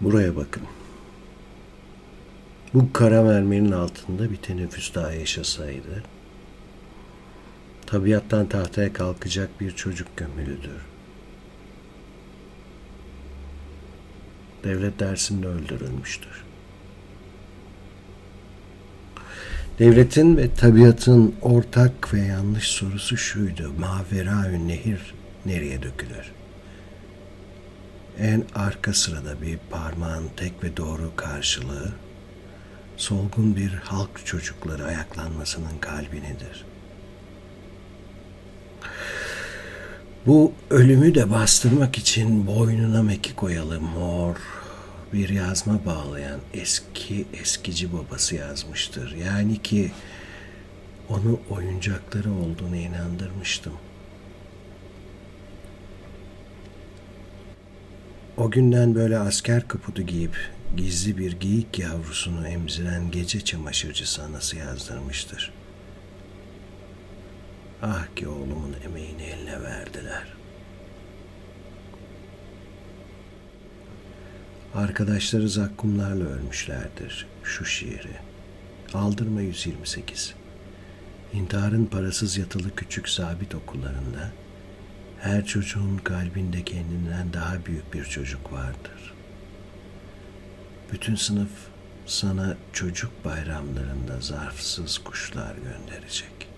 Buraya bakın. Bu kara mermerin altında bir teneffüs daha yaşasaydı, tabiattan tahtaya kalkacak bir çocuk gömülüdür. Devlet dersinde öldürülmüştür. Devletin ve tabiatın ortak ve yanlış sorusu şuydu. Maveraün nehir nereye dökülür? En arka sırada bir parmağın tek ve doğru karşılığı solgun bir halk çocukları ayaklanmasının kalbinidir. Bu ölümü de bastırmak için boynuna mekik oyalı mor bir yazma bağlayan eski eskici babası yazmıştır. Yani ki onu oyuncakları olduğunu inandırmıştım. O günden böyle asker kaputu giyip gizli bir geyik yavrusunu emziren gece çamaşırcısı anası yazdırmıştır. Ah ki oğlumun emeğini eline verdiler. Arkadaşları zakkumlarla ölmüşlerdir şu şiiri. Aldırma 128. İntiharın parasız yatılı küçük sabit okullarında her çocuğun kalbinde kendinden daha büyük bir çocuk vardır. Bütün sınıf sana çocuk bayramlarında zarfsız kuşlar gönderecek.